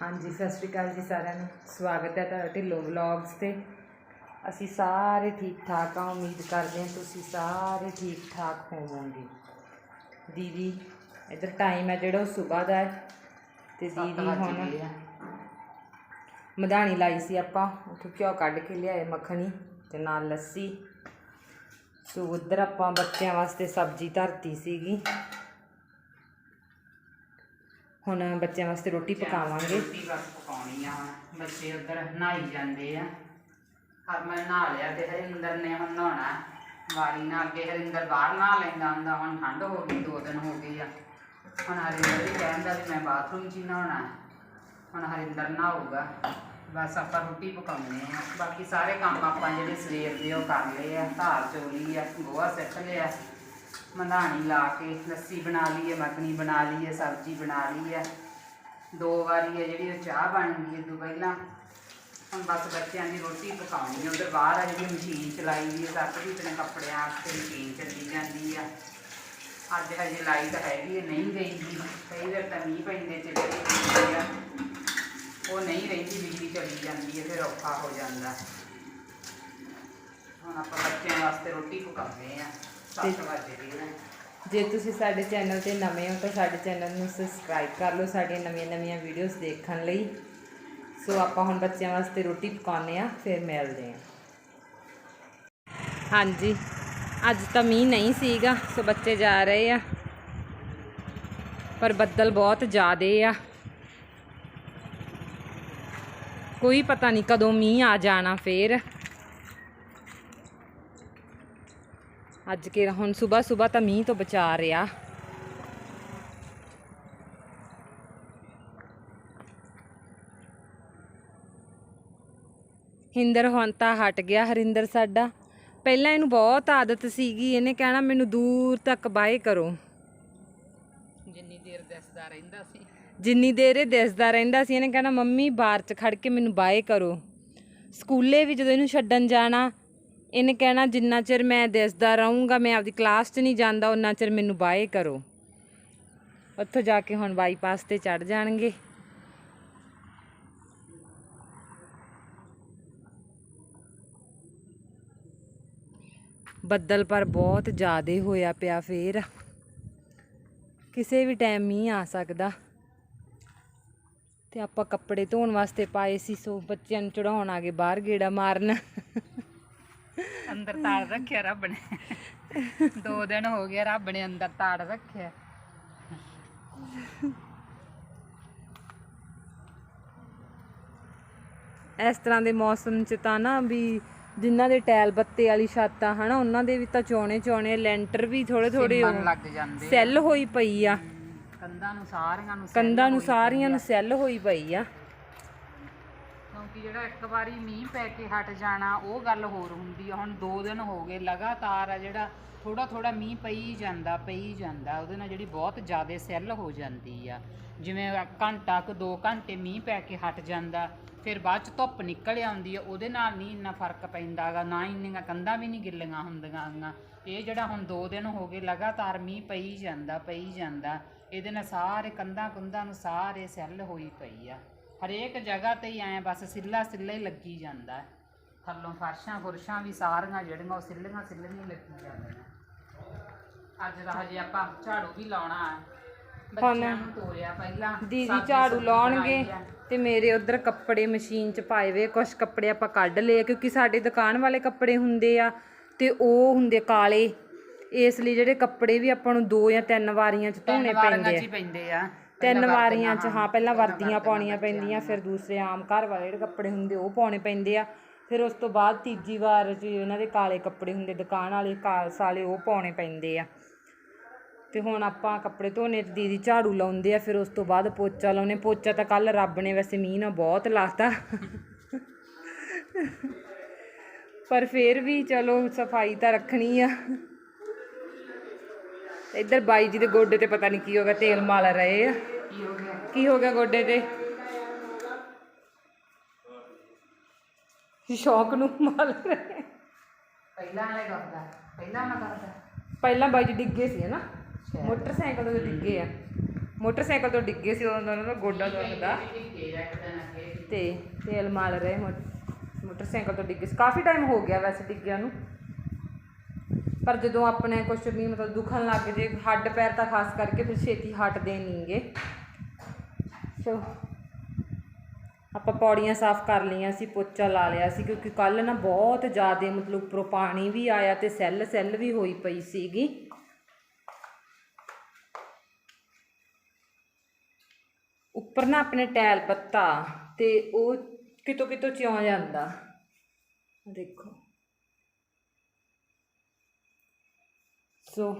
ਹਾਂਜੀ ਸਤਿ ਸ਼੍ਰੀ ਅਕਾਲ ਜੀ ਸਾਰਿਆਂ ਨੂੰ। ਸਵਾਗਤ ਹੈ ਤੁਹਾਡਾ ਢਿੱਲੋਂ ਵਲੌਗਸ ਤੇ। ਅਸੀਂ ਸਾਰੇ ਠੀਕ ਠਾਕ ਹਾਂ ਉਮੀਦ ਕਰਦੇ ਹਾਂ ਤੁਸੀਂ ਸਾਰੇ ਠੀਕ ਠਾਕ ਹੋਵੋਗੇ। ਦੀਦੀ ਇਧਰ ਟਾਈਮ ਹੈ ਜਿਹੜਾ ਉਹ ਸਵੇਰ ਦਾ ਹੈ। ਤੇ ਦੀਦੀ ਹੁਣ ਮਧਾਣੀ ਲਾਈ ਸੀ ਆਪਾਂ ਉੱਥੋਂ ਘਿਓ ਕੱਢ ਕੇ ਲਿਆਏ ਮੱਖਣੀ ਤੇ ਨਾਲ ਲੱਸੀ। ਸੋ ਉਧਰ ਆਪਾਂ ਬੱਚਿਆਂ ਵਾਸਤੇ ਸਬਜ਼ੀ ਧਰਤੀ ਸੀਗੀ। ਹੁਣ ਬੱਚਿਆਂ ਵਾਸਤੇ ਰੋਟੀ ਪਕਾਵਾਂਗੇ। ਰੋਟੀ ਬਸ ਪਕਾਉਣੀ ਆ। ਹੁਣ ਬੱਚੇ ਉਧਰ ਨਹਾਈ ਜਾਂਦੇ ਆ। ਹਰਮਨ ਨਹਾ ਲਿਆ ਤੇ ਹਰਿੰਦਰ ਨੇ ਹੁਣ ਨਹਾਉਣਾ ਵਾਰੀ ਨਾਲ ਅੱਗੇ ਹਰਿੰਦਰ ਬਾਹਰ ਨਹਾ ਲੈਂਦਾ ਹੁੰਦਾ ਹੁਣ ਠੰਡ ਹੋ ਗਈ ਦੋ ਦਿਨ ਹੋ ਗਏ ਆ। ਹੁਣ ਹਰਿੰਦਰ ਵੀ ਕਹਿੰਦਾ ਵੀ ਮੈਂ ਬਾਥਰੂਮ 'ਚ ਹੀ ਨਹਾਉਣਾ ਹੁਣ ਹਰਿੰਦਰ ਨਹਾਊਗਾ। ਬਸ ਆਪਾਂ ਰੋਟੀ ਪਕਾਉਣੀ ਆ। ਬਾਕੀ ਸਾਰੇ ਕੰਮ ਆਪਾਂ ਜਿਹੜੇ ਸਵੇਰ ਦੇ ਉਹ ਕਰ ਲਏ ਆ ਧਾਰ ਚੋਲੀ ਆ ਗੋਹਾ ਸਿੱਖ ਲਿਆ। ਮੰਧਾਣੀ ਲਾ ਕੇ, ਲੱਸੀ ਬਣਾ ਲਈ ਹੈ ਮੱਖਣੀ ਬਣਾ ਲਈ ਹੈ ਸਬਜ਼ੀ ਬਣਾ ਲਈ ਹੈ ਦੋ ਵਾਰੀ ਹੈ ਜਿਹੜੀ ਉਹ ਚਾਹ ਬਣ ਗਈ ਇਹ ਤੋਂ ਪਹਿਲਾਂ। ਹੁਣ ਬਸ ਬੱਚਿਆਂ ਦੀ ਰੋਟੀ ਪਕਾਉਣੀ ਹੈ ਉਧਰ ਬਾਹਰ ਆ ਜਿਹੜੀ ਮਸ਼ੀਨ ਚਲਾਈ ਦੀ ਹੈ ਸੱਤ ਵੀ ਆਪਣੇ ਕੱਪੜਿਆਂ ਵਾਸਤੇ ਮਸ਼ੀਨ ਚੱਲੀ ਜਾਂਦੀ ਆ ਅੱਜ ਹਜੇ ਲਾਈਟ ਹੈਗੀ ਹੈ ਨਹੀਂ ਗਈ ਜੀ। ਕਈ ਵਾਰ ਤਾਂ ਮੀਂਹ ਪੈਂਦੇ ਚ ਜਿਹੜੀ ਆ। ਉਹ ਨਹੀਂ ਰਹਿੰਦੀ, ਬਿਜਲੀ ਚਲੀ ਜਾਂਦੀ ਹੈ ਫਿਰ ਔਖਾ ਹੋ ਜਾਂਦਾ। ਹੁਣ ਆਪਾਂ ਬੱਚਿਆਂ ਵਾਸਤੇ ਰੋਟੀ ਪਕਾਉਂਦੇ ਆ। 7 ਵਜੇ ਦੀ ਨੇ। ਜੇ ਤੁਸੀਂ ਸਾਡੇ ਚੈਨਲ ਤੇ ਨਵੇਂ ਹੋ ਤਾਂ ਸਾਡੇ ਚੈਨਲ ਨੂੰ ਸਬਸਕ੍ਰਾਈਬ ਕਰ ਲਓ ਸਾਡੀਆਂ ਨਵੀਆਂ-ਨਵੀਆਂ ਵੀਡੀਓਜ਼ ਦੇਖਣ ਲਈ। ਸੋ ਆਪਾਂ ਹੁਣ ਬੱਚਿਆਂ ਵਾਸਤੇ ਰੋਟੀ ਪਕਾਉਂਦੇ ਆ ਫਿਰ ਮਿਲਦੇ ਆ ਹਾਂਜੀ ਅੱਜ ਤਾਂ ਮੀਂਹ ਨਹੀਂ ਸੀਗਾ ਸੋ ਬੱਚੇ ਜਾ ਰਹੇ ਆ। ਪਰ ਬੱਦਲ ਬਹੁਤ ਜ਼ਿਆਦੇ ਆ। ਕੋਈ ਪਤਾ ਨਹੀਂ ਕਦੋਂ ਮੀਂਹ ਆ ਜਾਣਾ ਫੇਰ। ਅੱਜ ਕੇ ਹੁਣ ਸਵੇਰ ਸਵੇਰ ਤਾਂ ਮੀਂਹ ਤੋਂ ਬਚਾ ਰਿਹਾ। ਹਿੰਦਰ ਹੁਣ ਤਾਂ ਹਟ ਗਿਆ ਹਰਿੰਦਰ ਸਾਡਾ। ਪਹਿਲਾਂ ਇਹਨੂੰ ਬਹੁਤ ਆਦਤ ਸੀਗੀ ਇਹਨੇ ਕਹਿਣਾ ਮੈਨੂੰ ਦੂਰ ਤੱਕ ਬਾਏ ਕਰੋ। ਜਿੰਨੀ ਦੇਰ ਦੱਸਦਾ ਰਹਿੰਦਾ ਸੀ। ਜਿੰਨੀ ਦੇਰ ਇਹ ਦਿਸਦਾ ਰਹਿੰਦਾ ਸੀ ਇਹਨੇ ਕਹਿਣਾ ਮੰਮੀ ਬਾਹਰ 'ਚ ਖੜ ਕੇ ਮੈਨੂੰ ਬਾਏ ਕਰੋ। ਸਕੂਲੇ ਵੀ ਜਦੋਂ ਇਹਨੂੰ ਛੱਡਣ ਜਾਣਾ ਇਹਨੇ ਕਹਿਣਾ, ਜਿੰਨਾ ਚਿਰ ਮੈਂ ਦਿਸਦਾ ਰਹੂੰਗਾ, ਮੈਂ ਆਪਦੀ ਕਲਾਸ 'ਚ ਨਹੀਂ ਜਾਂਦਾ ਉਹਨਾਂ ਚਿਰ ਮੈਨੂੰ ਬਾਏ ਕਰੋ। ਉੱਥੋਂ ਜਾ ਕੇ ਹੁਣ ਬਾਈਪਾਸ ਤੇ ਚੜ ਜਾਣਗੇ। ਬੱਦਲ ਪਰ ਬਹੁਤ ਜ਼ਿਆਦੇ ਹੋਇਆ ਪਿਆ ਫੇਰ। ਕਿਸੇ ਵੀ ਟਾਈਮ ਮੀਂਹ ਆ ਸਕਦਾ। ਤੇ ਆਪਾਂ ਕੱਪੜੇ ਧੋਣ ਵਾਸਤੇ ਪਾਏ ਸੀ, ਸੋ ਬੱਚਿਆਂ ਨੂੰ ਚੜਾਉਣ ਆ ਗਏ ਬਾਹਰ ਗੇੜਾ ਮਾਰਨ। ਅੰਦਰ ਤਾੜ ਰੱਖਿਆ ਰੱਬ ਨੇ। ਦੋ ਦਿਨ ਹੋ ਗਏ ਰੱਬ ਨੇ ਅੰਦਰ ਤਾੜ ਰੱਖਿਆ। ਇਸ ਤਰ੍ਹਾਂ ਦੇ ਮੌਸਮ 'ਚ ਤਾਂ ਨਾ ਵੀ ਜਿਨ੍ਹਾਂ ਦੇ ਟੈਲ ਬੱਤੇ ਵਾਲੀ ਛੱਤ ਆ ਹਨਾ ਉਹਨਾਂ ਦੇ ਵੀ ਤਾਂ ਚੋਣੇ ਚੋਣੇ ਲੈਂਟਰ ਵੀ ਥੋੜੇ ਥੋੜੇ ਲੱਗ ਜਾਂਦੇ ਸੈੱਲ ਹੋਈ ਪਈ ਆ। ਕੰਧਾਂ ਨੂੰ ਸਾਰੀਆਂ ਨੂੰ ਕੰਧਾਂ ਨੂੰ ਸਾਰੀਆਂ ਨੂੰ ਸੈੱਲ ਹੋਈ ਪਈ ਆ। ਕਿਉਂਕਿ ਜਿਹੜਾ ਇੱਕ ਵਾਰੀ ਮੀਂਹ ਪੈ ਕੇ ਹਟ ਜਾਣਾ, ਉਹ ਗੱਲ ਹੋਰ ਹੁੰਦੀ ਆ। ਹੁਣ ਦੋ ਦਿਨ ਹੋ ਗਏ, ਲਗਾਤਾਰ ਆ ਜਿਹੜਾ ਥੋੜਾ ਥੋੜਾ ਮੀਂਹ ਪਈ ਜਾਂਦਾ ਪਈ ਜਾਂਦਾ, ਉਹਦੇ ਨਾਲ ਜਿਹੜੀ ਬਹੁਤ ਜ਼ਿਆਦਾ ਸੈੱਲ ਹੋ ਜਾਂਦੀ ਆ। ਜਿਵੇਂ ਘੰਟਾ ਕੁ 2 ਘੰਟੇ ਮੀਂਹ ਪੈ ਕੇ ਹਟ ਜਾਂਦਾ, ਫਿਰ ਬਾਅਦ ਚ ਧੁੱਪ ਨਿਕਲ ਆਉਂਦੀ ਆ, ਉਹਦੇ ਨਾਲ ਨਹੀਂ ਇੰਨਾ ਫ਼ਰਕ ਪੈਂਦਾਗਾ ਨਾ ਇੰਨੀਆਂ ਕੰਧਾਂ ਵੀ ਨਹੀਂ ਗਿੱਲੀਆਂ ਹੁੰਦੀਆਂ ਗਾ। ਇਹ ਜਿਹੜਾ ਹੁਣ 2 ਦਿਨ ਹੋ ਗਏ, ਲਗਾਤਾਰ ਮੀਂਹ ਪਈ ਜਾਂਦਾ ਪਈ ਜਾਂਦਾ, ਇਹਦੇ ਨਾਲ ਸਾਰੇ ਕੰਧਾਂ ਕੁੰਧਾਂ ਨੂੰ ਸਾਰੇ ਸੈੱਲ ਹੋਈ ਪਈ ਆ। ਹਰੇਕ ਜਗ੍ਹਾ ਤੇ ਹੀ ਐ ਬਸ ਸਿੱਲਾ ਸਿੱਲਾ ਹੀ ਲੱਗੀ ਜਾਂਦਾ। ਥੱਲੋਂ ਫਰਸ਼ਾਂ ਫੁਰਸ਼ਾਂ ਵੀ ਸਾਰੀਆਂ ਜਿਹੜੀਆਂ ਉਹ ਸਿੱਲੀਆਂ ਸਿੱਲੀਆਂ ਹੀ ਲੱਗੀ ਜਾਂਦੀਆਂ। ਅੱਜ ਦਾ ਹਜੇ ਆਪਾਂ ਝਾੜੂ ਵੀ ਲਾਉਣਾ ਹੈ। ਬੱਚਿਆਂ ਨੂੰ ਤੋਰਿਆ ਪਹਿਲਾਂ ਦੀਦੀ ਝਾੜੂ ਲਾਉਣਗੇ। ਤੇ ਮੇਰੇ ਉਧਰ ਕੱਪੜੇ ਮਸ਼ੀਨ 'ਚ ਪਾਏ ਵੇ ਕੁਝ ਕੱਪੜੇ ਆਪਾਂ ਕੱਢ ਲਏ ਕਿਉਂਕਿ ਸਾਡੇ ਦੁਕਾਨ ਵਾਲੇ ਕੱਪੜੇ ਹੁੰਦੇ ਆ ਤੇ ਉਹ ਹੁੰਦੇ ਕਾਲੇ। ਇਸ ਲਈ ਜਿਹੜੇ ਕੱਪੜੇ ਵੀ ਆਪਾਂ ਨੂੰ ਦੋ ਜਾਂ ਤਿੰਨ ਵਾਰੀਆਂ 'ਚ ਧੋਣੇ ਪੈਂਦੇ ਆ। ਤਿੰਨ ਵਾਰੀਆਂ 'ਚ ਹਾਂ ਪਹਿਲਾਂ ਵਰਦੀਆਂ ਪਾਉਣੀਆਂ ਪੈਂਦੀਆਂ ਫਿਰ ਦੂਸਰੇ ਆਮ ਘਰ ਵਾਲੇ ਜਿਹੜੇ ਕੱਪੜੇ ਹੁੰਦੇ ਉਹ ਪਾਉਣੇ ਪੈਂਦੇ ਆ। ਫਿਰ ਉਸ ਤੋਂ ਬਾਅਦ ਤੀਜੀ ਵਾਰ 'ਚ ਉਹਨਾਂ ਦੇ ਕਾਲੇ ਕੱਪੜੇ ਹੁੰਦੇ ਦੁਕਾਨ ਵਾਲੇ ਕਾਲਸ ਵਾਲੇ ਉਹ ਪਾਉਣੇ ਪੈਂਦੇ ਆ। ਤੇ ਹੁਣ ਆਪਾਂ ਕੱਪੜੇ ਧੋਣੇ ਤੇ ਦੀਦੀ ਝਾੜੂ ਲਾਉਂਦੇ ਆ ਫਿਰ ਉਸ ਤੋਂ ਬਾਅਦ ਪੋਚਾ ਲਾਉਨੇ ਪੋਚਾ ਤਾਂ ਕੱਲ ਰੱਬ ਨੇ ਵੈਸੇ ਮੀਂਹ ਨਾਲ ਬਹੁਤ ਲਾਤਾ। ਪਰ ਫਿਰ ਵੀ ਚਲੋ ਸਫ਼ਾਈ ਤਾਂ ਰੱਖਣੀ ਆ। ਇੱਧਰ ਬਾਈ ਜੀ ਦੇ ਗੋਡੇ ਤੇ ਪਤਾ ਨਹੀਂ ਕੀ ਹੋ ਗਿਆ ਤੇਲ ਮਲ ਰਹੇ ਆ। ਕੀ ਹੋ ਗਿਆ? ਕੀ ਹੋ ਗਿਆ ਗੋਡੇ ਤੇ? ਸ਼ੌਕ ਨੂੰ ਮਲ ਰਹੇ ਪਹਿਲਾਂ ਵਾਲੇ ਕਰਦਾ ਪਹਿਲਾਂ ਮੈਂ ਕਰਦਾ। ਪਹਿਲਾਂ ਬਾਈ ਜੀ ਡਿੱਗੇ ਸੀ ਹਨਾ? ਮੋਟਰਸਾਈਕਲ ਤੋਂ ਡਿੱਗੇ ਆ। ਮੋਟਰਸਾਈਕਲ ਤੋਂ ਡਿੱਗੇ ਸੀ ਉਹਨਾਂ ਦਾ ਗੋਡਾ ਦੁਖਦਾ। ਤੇ ਤੇਲ ਮਾਲ ਰਹੇ ਮੋਟਰਸਾਈਕਲ ਤੋਂ ਡਿੱਗੇ ਸੀ। ਕਾਫੀ ਟਾਈਮ ਹੋ ਗਿਆ ਵੈਸੇ ਡਿੱਗਿਆ ਨੂੰ। ਪਰ ਜਦੋਂ ਆਪਣੇ ਕੁਝ ਵੀ ਮਤਲਬ ਦੁਖਣ ਲੱਗ ਜੇ, ਹੱਡ ਪੈਰ ਤਾਂ ਖਾਸ ਕਰਕੇ ਫਿਰ ਛੇਤੀ ਹਟਦੇ ਨਹੀਂਗੇ। ਸੋ ਆਪਾਂ ਪੌੜੀਆਂ ਸਾਫ਼ ਕਰ ਲਈਆਂ ਸੀ, ਪੋਚਾ ਲਾ ਲਿਆ ਸੀ, ਕਿਉਂਕਿ ਕੱਲ ਨਾ ਬਹੁਤ ਜ਼ਿਆਦਾ ਮਤਲਬ ਉੱਪਰੋਂ ਪਾਣੀ ਵੀ ਆਇਆ ਤੇ ਸੈੱਲ ਸੈੱਲ ਵੀ ਹੋਈ ਪਈ ਸੀਗੀ। ਉੱਪਰ ਨਾ ਆਪਣੇ ਟੈਲ ਪੱਤਾ ਤੇ ਉਹ ਕਿਤੋਂ ਕਿਤੋਂ ਚਿਉਂ ਜਾਂਦਾ। ਦੇਖੋ। ਸੋ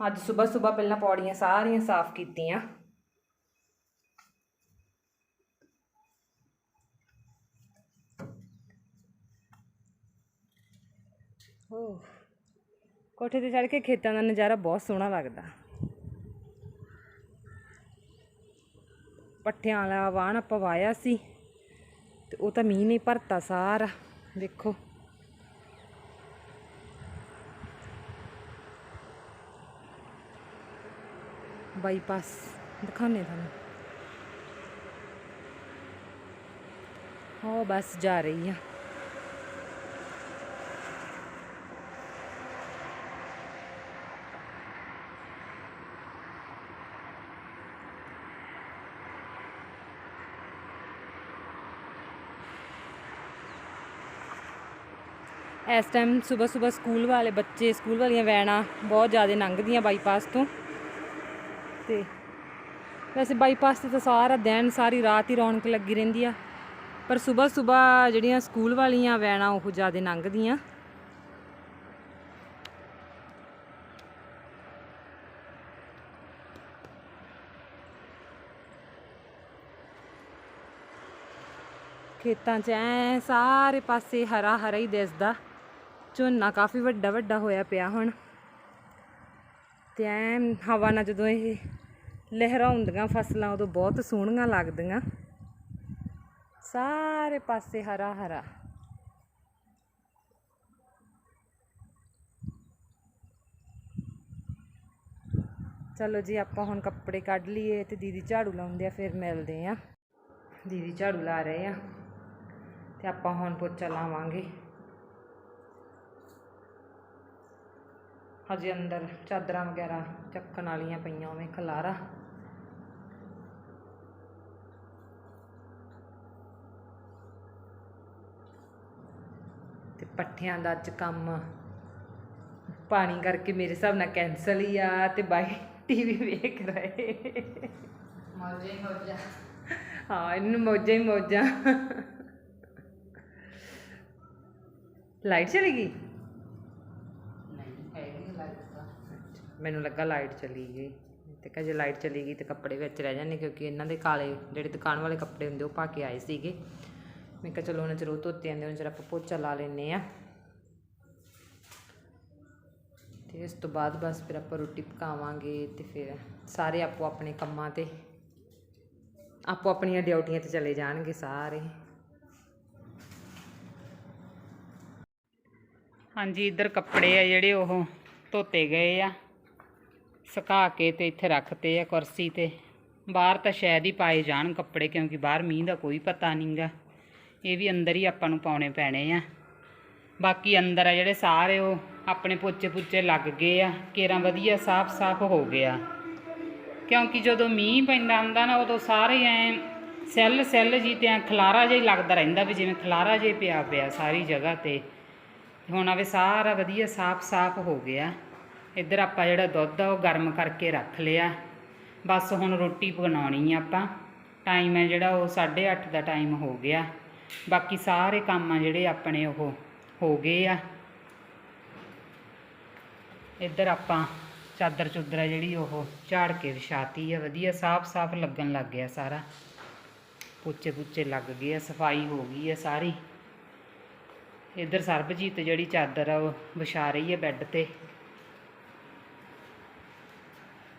ਅੱਜ ਸਵੇਰ ਸਵੇਰ ਪਹਿਲਾਂ ਪੌੜੀਆਂ ਸਾਰੀਆਂ ਸਾਫ਼ ਕੀਤੀਆਂ। ਹੋ ਕੋਠੇ ਤੇ ਚੜ੍ਹ ਕੇ ਖੇਤਾਂ ਦਾ ਨਜ਼ਾਰਾ ਬਹੁਤ ਸੋਹਣਾ ਲੱਗਦਾ। ਪੱਠਿਆਂ ਵਾਲਾ ਵਾਹਣ ਆਪਾਂ ਵਾਇਆ ਸੀ, ਤੇ ਉਹ ਤਾਂ ਮੀਂਹ ਨੇ ਭਰਤਾ ਸਾਰਾ, ਦੇਖੋ। ਬਾਈਪਾਸ, ਦਿਖਾਉਂਦੇ ਤੁਹਾਨੂੰ। ਹੋ ਬਸ ਜਾ ਰਹੀ ਆ। ਇਸ ਟਾਈਮ ਸਵੇਰ ਸਵੇਰ ਸਕੂਲ ਵਾਲੇ ਬੱਚੇ, ਸਕੂਲ ਵਾਲੀਆਂ ਵੈਨਾਂ ਬਹੁਤ ਜ਼ਿਆਦਾ ਲੰਘਦੀਆਂ ਬਾਈਪਾਸ ਤੋਂ। ਤੇ ਵੈਸੇ ਬਾਈਪਾਸ ਤੇ ਤਾਂ ਸਾਰਾ ਦਿਨ, ਸਾਰੀ ਰਾਤ ਹੀ ਰੌਣਕ ਲੱਗੀ ਰਹਿੰਦੀ ਆ। ਪਰ ਸਵੇਰ ਸਵੇਰ ਜਿਹੜੀਆਂ ਸਕੂਲ ਵਾਲੀਆਂ ਵੈਨਾਂ ਉਹ ਜ਼ਿਆਦਾ ਲੰਘਦੀਆਂ। ਖੇਤਾਂ 'ਚ ਐ ਸਾਰੇ ਪਾਸੇ ਹਰਾ ਹਰਾ ਹੀ ਦਿਸਦਾ। ਝੋਨਾ ਕਾਫੀ ਵੱਡਾ ਵੱਡਾ ਹੋਇਆ ਪਿਆ ਹੁਣ। ਤੇ ਐ ਹਵਾ ਨਾਲ ਜਦੋਂ ਇਹ ਲਹਿਰਾਉਂਦੀਆਂ ਫਸਲਾਂ, ਉਦੋਂ ਬਹੁਤ ਸੋਹਣੀਆਂ ਲੱਗਦੀਆਂ। ਸਾਰੇ ਪਾਸੇ ਹਰਾ ਹਰਾ ਚਲੋ ਜੀ, ਆਪਾਂ ਹੁਣ ਕੱਪੜੇ ਕੱਢ ਲਈਏ ਤੇ ਦੀਦੀ ਝਾੜੂ ਲਾਉਂਦੇ ਆ, ਫਿਰ ਮਿਲਦੇ ਆ। ਦੀਦੀ ਝਾੜੂ ਲਾ ਰਹੇ ਆ। ਤੇ ਆਪਾਂ ਹੁਣ ਪੋਚਾ ਲਾਵਾਂਗੇ। ਹਜੇ ਅੰਦਰ ਚਾਦਰਾਂ ਵਗੈਰਾ ਚੱਕਣ ਵਾਲੀਆਂ ਪਈਆਂ ਉਵੇਂ ਖਲਾਰਾ। ਤੇ ਪੱਠਿਆਂ ਦਾ ਅੱਜ ਕੰਮ। ਪਾਣੀ ਕਰਕੇ ਮੇਰੇ ਹਿਸਾਬ ਨਾਲ ਕੈਨਸਲ ਹੀ ਆ ਤੇ ਬਾਈ ਟੀਵੀ ਵੇਖ ਰਹੇ। ਮੌਜੇ ਹੀ ਮੌਜਾ। ਹਾਂ ਇਹਨੂੰ ਮੌਜਾਂ ਹੀ ਮੌਜਾਂ। ਲਾਈਟ ਚਲੀ ਗਈ ਨਹੀਂ ਹੈਗੀ ਲੱਗਦਾ ਮੈਨੂੰ ਲੱਗਾ ਲਾਈਟ ਚਲੀ ਗਈ। ਤੇ ਕਹੇ ਜੇ ਲਾਈਟ ਚਲੀ ਗਈ ਤੇ ਕੱਪੜੇ ਵਿੱਚ ਰਹਿ ਜਾਂਦੇ, ਕਿਉਂਕਿ ਇਹਨਾਂ ਦੇ ਕਾਲੇ ਜਿਹੜੇ ਦੁਕਾਨ ਵਾਲੇ ਕੱਪੜੇ ਹੁੰਦੇ, ਉਹ ਪਾ ਕੇ ਆਏ ਸੀਗੇ। ਮੈਂ ਕਿਹਾ ਚਲੋ ਉਹਨਾਂ ਚਿਰ ਉਹ ਧੋਤੇ ਜਾਂਦੇ ਉਹਨਾਂ ਚਿਰ ਆਪਾਂ ਪੋਚਾ ਲਾ ਲੈਨੇ ਆ ਤੇ ਇਸ ਤੋਂ ਬਾਅਦ ਬਸ ਫਿਰ ਆਪਾਂ ਰੋਟੀ ਪਕਾਵਾਂਗੇ ਤੇ ਫਿਰ ਸਾਰੇ ਆਪੋ ਆਪਣੇ ਕੰਮਾਂ ਤੇ, ਆਪੋ ਆਪਣੀਆਂ ਡਿਊਟੀਆਂ ਤੇ ਚਲੇ ਜਾਣਗੇ ਸਾਰੇ। ਹਾਂਜੀ, ਇੱਧਰ ਕੱਪੜੇ ਆ ਜਿਹੜੇ ਉਹ ਧੋਤੇ ਗਏ ਆ। ਸੁਕਾ ਕੇ ਤੇ ਇੱਥੇ ਰੱਖਤੇ ਆ ਕੁਰਸੀ ਤੇ। ਬਾਹਰ ਤਾਂ ਸ਼ਾਇਦ ਹੀ ਪਾਏ ਜਾਣ ਕੱਪੜੇ, ਕਿਉਂਕਿ ਬਾਹਰ ਮੀਂਹ ਦਾ ਕੋਈ ਪਤਾ ਨਹੀਂਗਾ ਇਹ ਵੀ ਅੰਦਰ ਹੀ ਆਪਾਂ ਨੂੰ ਪਾਉਣੇ ਪੈਣੇ ਆ। ਬਾਕੀ ਅੰਦਰ ਆ ਜਿਹੜੇ ਸਾਰੇ ਉਹ ਆਪਣੇ ਪੋਚੇ ਪੁੱਚੇ ਲੱਗ ਗਏ ਆ। ਕੇਰਾਂ ਵਧੀਆ ਸਾਫ਼-ਸਾਫ਼ ਹੋ ਗਿਆ। ਕਿਉਂਕਿ ਜਦੋਂ ਮੀਂਹ ਪੈਂਦਾ ਹੁੰਦਾ ਨਾ, ਉਦੋਂ ਸਾਰੇ ਐ ਸੈੱਲ ਸੈੱਲ ਜੀ ਤੇ ਐਂ ਖਲਾਰਾ ਜਿਹਾ ਹੀ ਲੱਗਦਾ ਰਹਿੰਦਾ ਵੀ ਜਿਵੇਂ ਖਲਾਰਾ ਜਿਹਾ ਪਿਆ ਪਿਆ ਸਾਰੀ ਜਗ੍ਹਾ ਤੇ। ਹੁਣ ਆਵੇ ਸਾਰਾ ਵਧੀਆ ਸਾਫ਼-ਸਾਫ਼ ਹੋ ਗਿਆ। ਇੱਧਰ ਆਪਾਂ ਜਿਹੜਾ ਦੁੱਧ ਆ ਉਹ ਗਰਮ ਕਰਕੇ ਰੱਖ ਲਿਆ। ਬਸ ਹੁਣ ਰੋਟੀ ਬਣਾਉਣੀ ਆ ਆਪਾਂ। ਟਾਈਮ ਹੈ ਜਿਹੜਾ ਉਹ 8:30 ਦਾ ਟਾਈਮ ਹੋ ਗਿਆ। ਬਾਕੀ ਸਾਰੇ ਕੰਮ ਆ ਜਿਹੜੇ ਆਪਣੇ ਉਹ ਹੋ ਗਏ ਆ। ਇੱਧਰ ਆਪਾਂ ਚਾਦਰ ਚੁੱਦਰ ਆ ਜਿਹੜੀ ਉਹ ਝਾੜ ਕੇ ਵਿਛਾਤੀ ਆ। ਵਧੀਆ ਸਾਫ਼-ਸਾਫ਼ ਲੱਗਣ ਲੱਗ ਗਿਆ ਸਾਰਾ। ਪੋਚੇ ਪੁੱਚੇ ਲੱਗ ਗਏ ਆ, ਸਫ਼ਾਈ ਹੋ ਗਈ ਆ ਸਾਰੀ। ਇੱਧਰ ਸਰਬਜੀਤ ਜਿਹੜੀ ਚਾਦਰ ਆ ਉਹ ਵਿਛਾ ਰਹੀ ਹੈ ਬੈੱਡ ਤੇ।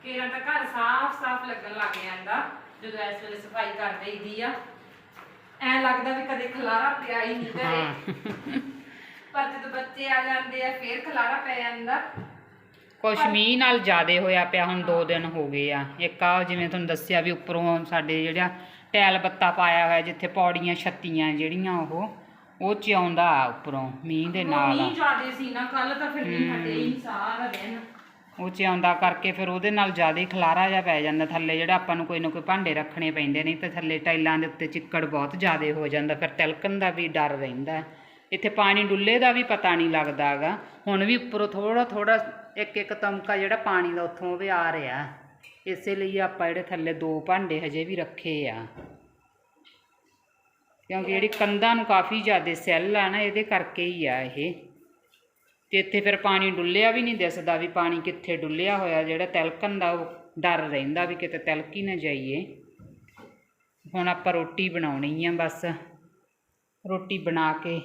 ਕੇਰਾਂ ਦਾ ਘਰ ਸਾਫ਼-ਸਾਫ਼ ਲੱਗਣ ਲੱਗ ਜਾਂਦਾ ਜਦੋਂ ਇਸ ਵੇਲੇ ਸਫ਼ਾਈ ਕਰ ਦੇਈਦੀ ਆ। ਐ ਲੱਗਦਾ ਵੀ ਕਦੇ ਖਲਾਰਾ ਪਿਆ ਹੀ ਨਹੀਂ ਘਰੇ। ਪਰ ਜਦੋਂ ਬੱਚੇ ਆ ਜਾਂਦੇ ਆ ਫੇਰ ਖਲਾਰਾ ਪੈ ਜਾਂਦਾ। ਕੁਛ ਮੀਂਹ ਨਾਲ ਜ਼ਿਆਦੇ ਹੋਇਆ ਪਿਆ ਹੁਣ 2 ਦਿਨ ਹੋ ਗਏ ਆ। ਇੱਕ ਆ ਜਿਵੇਂ ਤੁਹਾਨੂੰ ਦੱਸਿਆ ਵੀ ਉੱਪਰੋਂ ਸਾਡੇ ਜਿਹੜਾ ਟੈਲ ਬੱਤਾ ਪਾਇਆ ਹੋਇਆ ਜਿੱਥੇ ਪੌੜੀਆਂ ਛੱਤੀਆਂ ਜਿਹੜੀਆਂ ਉਹ ਉਹ ਚ ਆਉਂਦਾ ਉੱਪਰੋਂ ਮੀਂਹ ਦੇ ਨਾਲ ਮੀਂਹ ਜ਼ਿਆਦੇ ਸੀ ਨਾ ਕੱਲ ਤਾਂ ਫਿਰ ਨਹੀਂ ਹਟੇ ਹੀ। ਸਾਰਾ ਦਿਨ। ਉਹ ਚ ਆਉਂਦਾ ਕਰਕੇ ਫਿਰ ਉਹਦੇ ਨਾਲ ਜ਼ਿਆਦਾ ਹੀ ਖਲਾਰਾ ਜਿਹਾ ਪੈ ਜਾਂਦਾ ਥੱਲੇ, ਜਿਹੜਾ ਆਪਾਂ ਨੂੰ ਕੋਈ ਨਾ ਕੋਈ ਭਾਂਡੇ ਰੱਖਣੇ ਪੈਂਦੇ ਨਹੀਂ ਤੇ ਥੱਲੇ ਟਾਈਲਾਂ ਦੇ ਉੱਤੇ ਚਿੱਕੜ ਬਹੁਤ ਜ਼ਿਆਦਾ ਹੋ ਜਾਂਦਾ, ਫਿਰ ਤਿਲਕਣ ਦਾ ਵੀ ਡਰ ਰਹਿੰਦਾ ਇੱਥੇ ਪਾਣੀ ਡੁੱਲੇ ਦਾ ਵੀ ਪਤਾ ਨਹੀਂ ਲੱਗਦਾਗਾ ਹੁਣ ਵੀ ਉੱਪਰੋਂ ਥੋੜਾ ਥੋੜਾ ਇੱਕ ਇੱਕ ਤਮਕਾ ਜਿਹੜਾ ਪਾਣੀ ਦਾ ਉੱਥੋਂ ਵੀ ਆ ਰਿਹਾ। ਇਸੇ ਲਈ ਆਪਾਂ ਜਿਹੜੇ ਥੱਲੇ ਦੋ ਭਾਂਡੇ ਹਜੇ ਵੀ ਰੱਖੇ ਆ। ਕਿਉਂਕਿ ਜਿਹੜੀ ਕੰਧਾਂ ਨੂੰ ਕਾਫੀ ਜ਼ਿਆਦਾ ਸੈੱਲ ਆ ਨਾ, ਇਹਦੇ ਕਰਕੇ ਹੀ ਆ ਇਹ। ਤੇ ਇੱਥੇ ਫਿਰ ਪਾਣੀ ਡੁੱਲਿਆ ਵੀ ਨਹੀਂ ਦਿਸਦਾ ਵੀ ਪਾਣੀ ਕਿੱਥੇ ਡੁੱਲਿਆ ਹੋਇਆ, ਜਿਹੜਾ ਤਿਲਕਣ ਦਾ ਉਹ ਡਰ ਰਹਿੰਦਾ ਵੀ ਕਿਤੇ ਤਿਲਕ ਹੀ ਨਾ ਜਾਈਏ। ਹੁਣ ਆਪਾਂ ਰੋਟੀ ਬਣਾਉਣੀ ਆ ਬਸ। ਰੋਟੀ ਬਣਾ ਕੇ